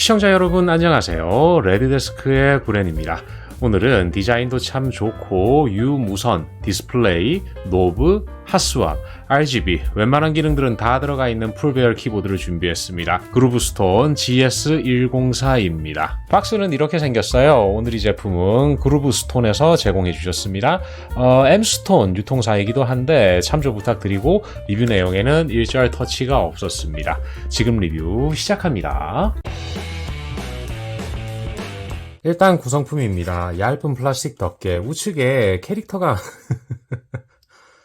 시청자 여러분 안녕하세요. 레드데스크의 구렌입니다. 오늘은 디자인도 참 좋고 유무선, 디스플레이, 노브, 핫스왑, RGB 웬만한 기능들은 다 들어가 있는 풀배열 키보드를 준비했습니다. 그루브스톤 GS104입니다. 박스는 이렇게 생겼어요. 오늘 이 제품은 그루브스톤에서 제공해 주셨습니다. 어, M스톤 유통사이기도 한데 참조 부탁드리고 리뷰 내용에는 일절 터치가 없었습니다. 지금 리뷰 시작합니다. 일단 구성품입니다. 얇은 플라스틱 덮개, 우측에 캐릭터가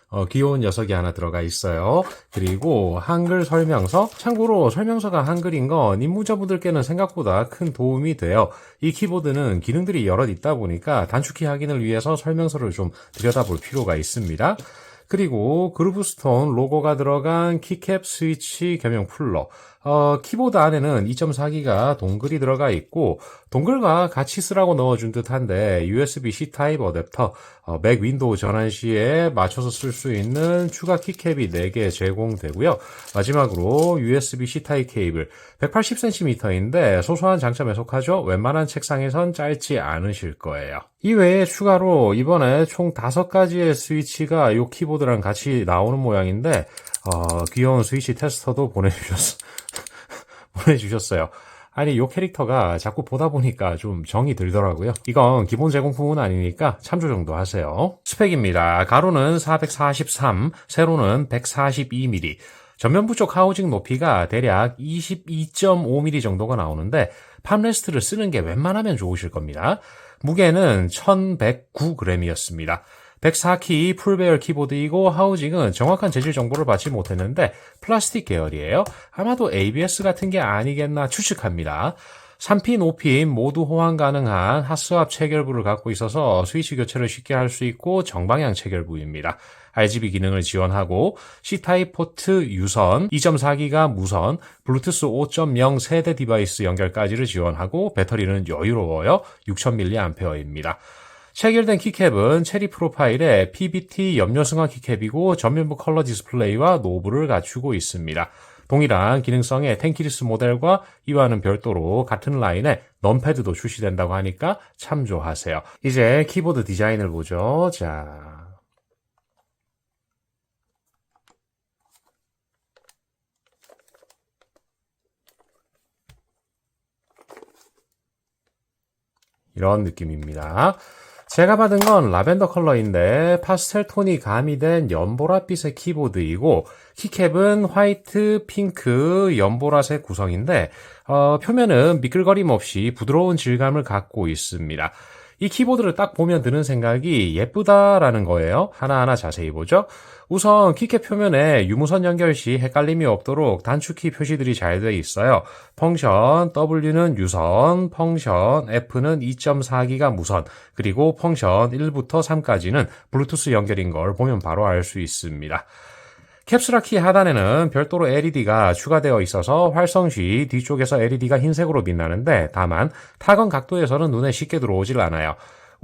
어, 귀여운 녀석이 하나 들어가 있어요. 그리고 한글 설명서. 참고로 설명서가 한글인 건 입문자분들께는 생각보다 큰 도움이 돼요. 이 키보드는 기능들이 여럿 있다 보니까 단축키 확인을 위해서 설명서를 좀 들여다볼 필요가 있습니다. 그리고 그루브스톤 로고가 들어간 키캡 스위치 겸용 풀러. 어, 키보드 안에는 2.4기가 동글이 들어가 있고 동글과 같이 쓰라고 넣어준 듯한데 USB-C 타입 어댑터, 어, 맥 윈도우 전환 시에 맞춰서 쓸 수 있는 추가 키캡이 4개 제공되고요. 마지막으로 USB-C 타입 케이블 180cm인데 소소한 장점에 속하죠. 웬만한 책상에선 짧지 않으실 거예요. 이외에 추가로 이번에 총 5가지의 스위치가 이 키보드랑 같이 나오는 모양인데 어, 귀여운 스위치 테스터도 보내주셨, 보내주셨어요. 아니, 요 캐릭터가 자꾸 보다 보니까 좀 정이 들더라고요. 이건 기본 제공품은 아니니까 참조 정도 하세요. 스펙입니다. 가로는 443, 세로는 142mm. 전면부 쪽 하우징 높이가 대략 22.5mm 정도가 나오는데 팜레스트를 쓰는 게 웬만하면 좋으실 겁니다. 무게는 1109g이었습니다. 104키 풀배열 키보드이고 하우징은 정확한 재질 정보를 받지 못했는데 플라스틱 계열이에요. 아마도 ABS 같은 게 아니겠나 추측합니다. 3핀, 5핀 모두 호환 가능한 핫스왑 체결부를 갖고 있어서 스위치 교체를 쉽게 할 수 있고 정방향 체결부입니다. RGB 기능을 지원하고 C타입 포트 유선, 2.4기가 무선, 블루투스 5.0 세대 디바이스 연결까지를 지원하고 배터리는 여유로워요. 6000mAh입니다. 체결된 키캡은 체리 프로파일의 PBT 염료승화 키캡이고 전면부 컬러 디스플레이와 노브를 갖추고 있습니다. 동일한 기능성의 텐키리스 모델과 이와는 별도로 같은 라인에 넘패드도 출시된다고 하니까 참조하세요. 이제 키보드 디자인을 보죠. 자. 이런 느낌입니다. 제가 받은 건 라벤더 컬러인데 파스텔 톤이 가미된 연보라빛의 키보드이고 키캡은 화이트, 핑크, 연보라색 구성인데 어, 표면은 미끌거림 없이 부드러운 질감을 갖고 있습니다. 이 키보드를 딱 보면 드는 생각이 예쁘다라는 거예요. 하나하나 자세히 보죠. 우선 키캡 표면에 유무선 연결 시 헷갈림이 없도록 단축키 표시들이 잘 되어 있어요. 펑션 W는 유선, 펑션 F는 2.4기가 무선, 그리고 펑션 1부터 3까지는 블루투스 연결인 걸 보면 바로 알 수 있습니다. 캡슐화 키 하단에는 별도로 LED가 추가되어 있어서 활성 시 뒤쪽에서 LED가 흰색으로 빛나는데 다만 타건 각도에서는 눈에 쉽게 들어오질 않아요.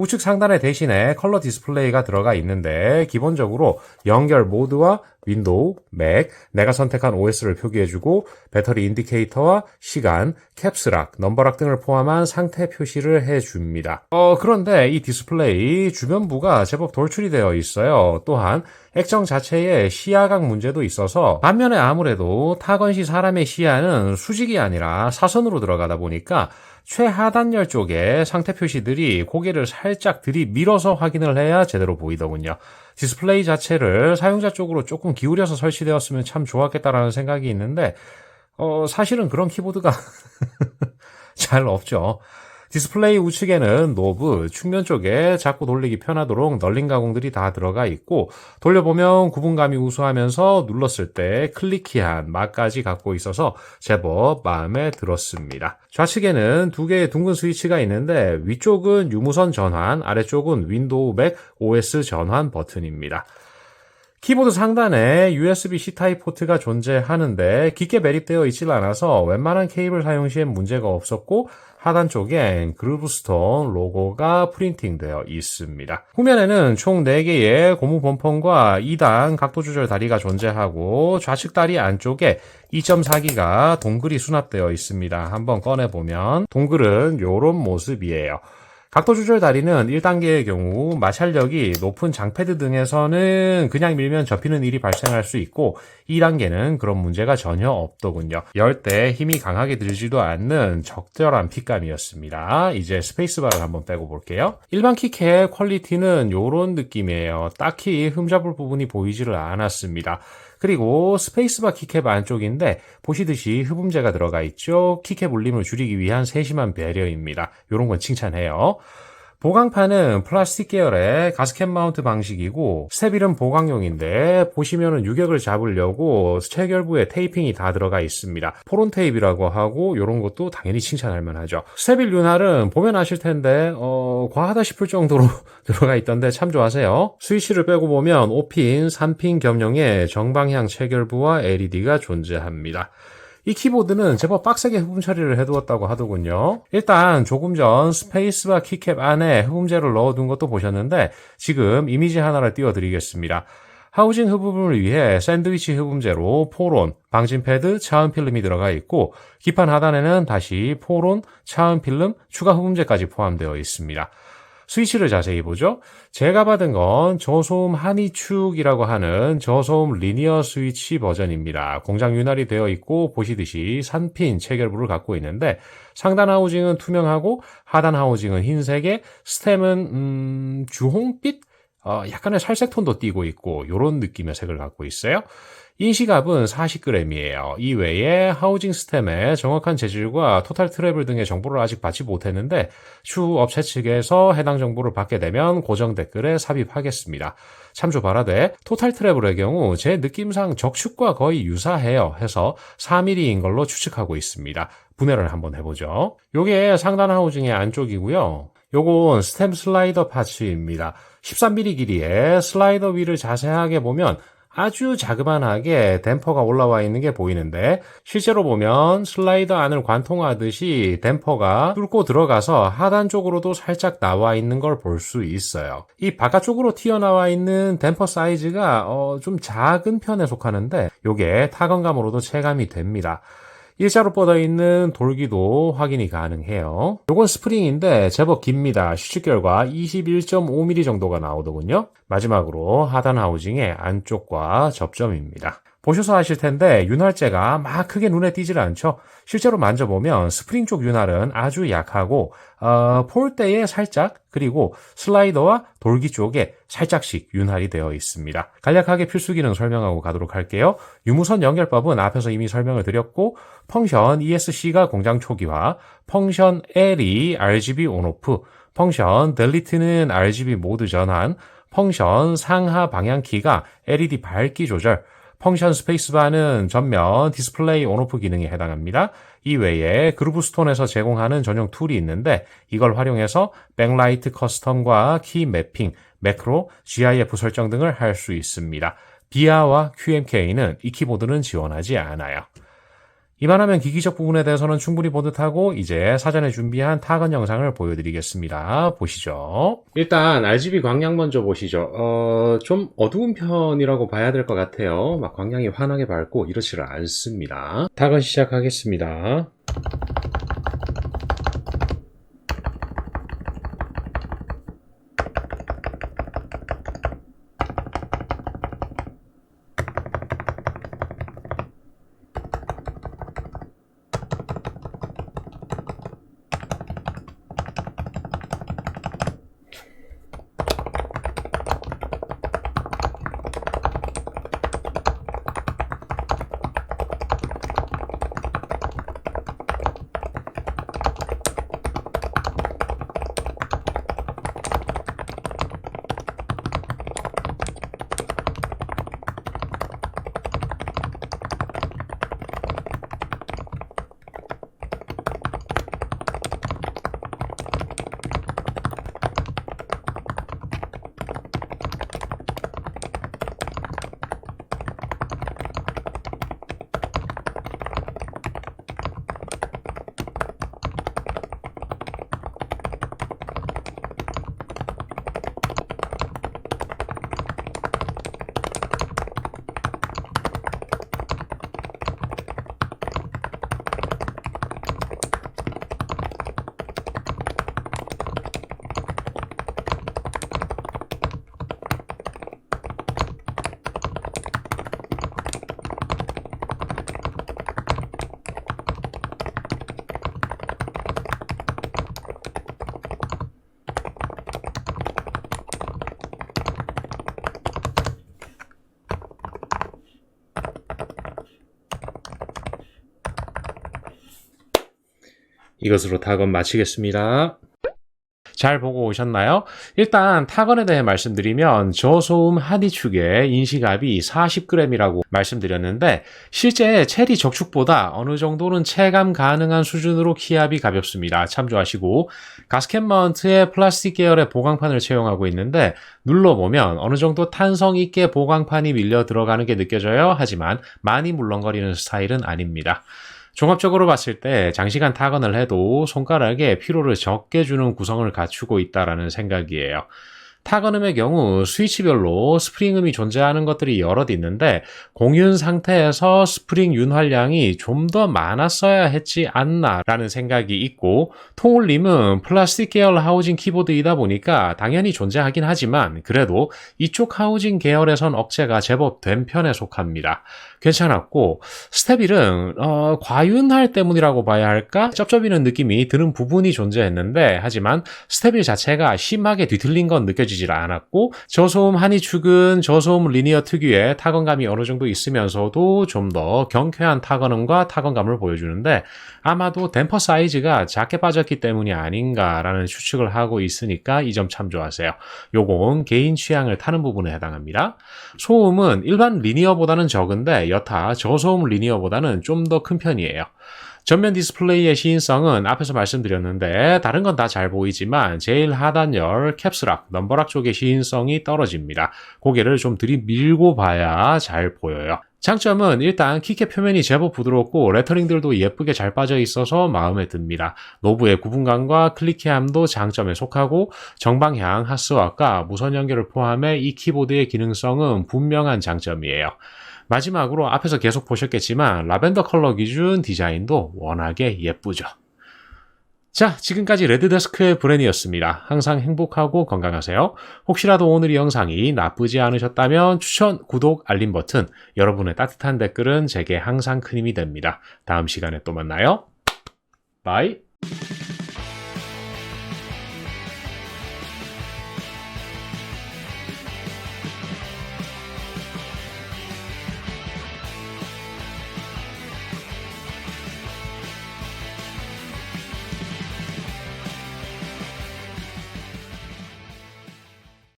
우측 상단에 대신에 컬러 디스플레이가 들어가 있는데 기본적으로 연결 모드와 윈도우, 맥, 내가 선택한 OS를 표기해주고 배터리 인디케이터와 시간, 캡스락, 넘버락 등을 포함한 상태 표시를 해줍니다. 어, 그런데 이 디스플레이 주변부가 제법 돌출이 되어 있어요. 또한 액정 자체에 시야각 문제도 있어서 반면에 아무래도 타건 시 사람의 시야는 수직이 아니라 사선으로 들어가다 보니까 최하단열 쪽에 상태 표시들이 고개를 살짝 들이밀어서 확인을 해야 제대로 보이더군요. 디스플레이 자체를 사용자 쪽으로 조금 기울여서 설치되었으면 참 좋았겠다라는 생각이 있는데 어, 사실은 그런 키보드가 잘 없죠. 디스플레이 우측에는 노브, 측면 쪽에 자꾸 돌리기 편하도록 널린 가공들이 다 들어가 있고 돌려보면 구분감이 우수하면서 눌렀을 때 클리키한 맛까지 갖고 있어서 제법 마음에 들었습니다. 좌측에는 두 개의 둥근 스위치가 있는데 위쪽은 유무선 전환, 아래쪽은 윈도우 맥 OS 전환 버튼입니다. 키보드 상단에 USB-C 타입 포트가 존재하는데 깊게 매립되어 있질 않아서 웬만한 케이블 사용 시엔 문제가 없었고 하단 쪽엔 그루브스톤 로고가 프린팅되어 있습니다. 후면에는 총 4개의 고무 본폰과 2단 각도 조절 다리가 존재하고 좌측 다리 안쪽에 2.4기가 동글이 수납되어 있습니다. 한번 꺼내보면 동글은 이런 모습이에요. 각도 조절 다리는 1단계의 경우 마찰력이 높은 장패드 등에서는 그냥 밀면 접히는 일이 발생할 수 있고 2단계는 그런 문제가 전혀 없더군요. 열 때 힘이 강하게 들지도 않는 적절한 핏감이었습니다. 이제 스페이스바를 한번 빼고 볼게요. 일반 키캣 퀄리티는 이런 느낌이에요. 딱히 흠잡을 부분이 보이지를 않았습니다. 그리고 스페이스바 키캡 안쪽인데 보시듯이 흡음재가 들어가 있죠. 키캡 울림을 줄이기 위한 세심한 배려입니다. 이런 건 칭찬해요. 보강판은 플라스틱 계열의 가스켓 마운트 방식이고 스테빌은 보강용인데 보시면은 유격을 잡으려고 체결부에 테이핑이 다 들어가 있습니다. 포론 테이프라고 하고 이런 것도 당연히 칭찬할 만하죠. 스테빌 윤활은 보면 아실 텐데 어, 과하다 싶을 정도로 들어가 있던데 참조하세요. 스위치를 빼고 보면 5핀, 3핀 겸용의 정방향 체결부와 LED가 존재합니다. 이 키보드는 제법 빡세게 흡음 처리를 해두었다고 하더군요. 일단 조금 전 스페이스바 키캡 안에 흡음재를 넣어둔 것도 보셨는데 지금 이미지 하나를 띄워드리겠습니다. 하우징 흡음을 위해 샌드위치 흡음재로 포론, 방진 패드, 차음 필름이 들어가 있고 기판 하단에는 다시 포론, 차음 필름, 추가 흡음재까지 포함되어 있습니다. 스위치를 자세히 보죠. 제가 받은 건 저소음 한이축이라고 하는 저소음 리니어 스위치 버전입니다. 공장 윤활이 되어 있고 보시듯이 3핀 체결부를 갖고 있는데 상단 하우징은 투명하고 하단 하우징은 흰색에 스템은 음, 주홍빛 어, 약간의 살색 톤도 띄고 있고 이런 느낌의 색을 갖고 있어요. 인시갑은 40g이에요. 이외에 하우징 스템의 정확한 재질과 토탈 트래블 등의 정보를 아직 받지 못했는데 추후 업체 측에서 해당 정보를 받게 되면 고정 댓글에 삽입하겠습니다. 참조 바라되 토탈 트래블의 경우 제 느낌상 적축과 거의 유사해요 해서 4mm인 걸로 추측하고 있습니다. 분해를 한번 해보죠. 요게 상단 하우징의 안쪽이고요. 요건 스템 슬라이더 파츠입니다. 13mm 길이의 슬라이더 위를 자세하게 보면 아주 자그만하게 댐퍼가 올라와 있는 게 보이는데 실제로 보면 슬라이더 안을 관통하듯이 댐퍼가 뚫고 들어가서 하단 쪽으로도 살짝 나와 있는 걸 볼 수 있어요. 이 바깥쪽으로 튀어나와 있는 댐퍼 사이즈가 어, 좀 작은 편에 속하는데 이게 타건감으로도 체감이 됩니다. 일자로 뻗어 있는 돌기도 확인이 가능해요. 요건 스프링인데 제법 깁니다. 수축결과 21.5mm 정도가 나오더군요. 마지막으로 하단 하우징의 안쪽과 접점입니다. 보셔서 아실 텐데 윤활제가 막 크게 눈에 띄질 않죠. 실제로 만져보면 스프링 쪽 윤활은 아주 약하고 어, 폴대에 살짝 그리고 슬라이더와 돌기 쪽에 살짝씩 윤활이 되어 있습니다. 간략하게 필수 기능 설명하고 가도록 할게요. 유무선 연결법은 앞에서 이미 설명을 드렸고 펑션 ESC가 공장 초기화, 펑션 L이 RGB 온오프, 펑션 델리트는 RGB 모드 전환, 펑션 상하 방향키가 LED 밝기 조절, 펑션 스페이스바는 전면 디스플레이 온오프 기능에 해당합니다. 이외에 그루브스톤에서 제공하는 전용 툴이 있는데 이걸 활용해서 백라이트 커스텀과 키 매핑, 매크로, GIF 설정 등을 할 수 있습니다. 비아와 QMK는 이 키보드는 지원하지 않아요. 이만하면 기기적 부분에 대해서는 충분히 보듯하고 이제 사전에 준비한 타건 영상을 보여드리겠습니다. 보시죠. 일단 RGB 광량 먼저 보시죠. 어, 좀 어두운 편이라고 봐야 될 것 같아요. 막 광량이 환하게 밝고 이렇지를 않습니다. 타건 시작하겠습니다. 이것으로 타건 마치겠습니다. 잘 보고 오셨나요? 일단 타건에 대해 말씀드리면 저소음 하디축의 인시갑이 40g이라고 말씀드렸는데 실제 체리 적축보다 어느 정도는 체감 가능한 수준으로 키압이 가볍습니다. 참조하시고 가스켓 마운트에 플라스틱 계열의 보강판을 채용하고 있는데 눌러보면 어느 정도 탄성 있게 보강판이 밀려 들어가는 게 느껴져요. 하지만 많이 물렁거리는 스타일은 아닙니다. 종합적으로 봤을 때 장시간 타건을 해도 손가락에 피로를 적게 주는 구성을 갖추고 있다라는 생각이에요. 타건음의 경우 스위치별로 스프링음이 존재하는 것들이 여럿 있는데 공윤 상태에서 스프링 윤활량이 좀 더 많았어야 했지 않나라는 생각이 있고 통울림은 플라스틱 계열 하우징 키보드이다 보니까 당연히 존재하긴 하지만 그래도 이쪽 하우징 계열에선 억제가 제법 된 편에 속합니다. 괜찮았고 스테빌은 어, 과윤할 때문이라고 봐야 할까? 쩝쩝이는 느낌이 드는 부분이 존재했는데 하지만 스테빌 자체가 심하게 뒤틀린 건 느껴지질 않았고 저소음 한이 축은 저소음 리니어 특유의 타건감이 어느 정도 있으면서도 좀 더 경쾌한 타건음과 타건감을 보여주는데 아마도 댐퍼 사이즈가 작게 빠졌기 때문이 아닌가라는 추측을 하고 있으니까 이 점 참조하세요. 요건 개인 취향을 타는 부분에 해당합니다. 소음은 일반 리니어보다는 적은데 여타 저소음 리니어보다는 좀 더 큰 편이에요. 전면 디스플레이의 시인성은 앞에서 말씀드렸는데 다른 건 다 잘 보이지만 제일 하단열 캡스락, 넘버락 쪽의 시인성이 떨어집니다. 고개를 좀 들이밀고 봐야 잘 보여요. 장점은 일단 키캡 표면이 제법 부드럽고 레터링들도 예쁘게 잘 빠져 있어서 마음에 듭니다. 노브의 구분감과 클릭해함도 장점에 속하고 정방향 하스와과 무선 연결을 포함해 이 키보드의 기능성은 분명한 장점이에요. 마지막으로 앞에서 계속 보셨겠지만 라벤더 컬러 기준 디자인도 워낙에 예쁘죠. 자, 지금까지 레드데스크의 브랜이었습니다. 항상 행복하고 건강하세요. 혹시라도 오늘 이 영상이 나쁘지 않으셨다면 추천, 구독, 알림 버튼, 여러분의 따뜻한 댓글은 제게 항상 큰 힘이 됩니다. 다음 시간에 또 만나요. 바이.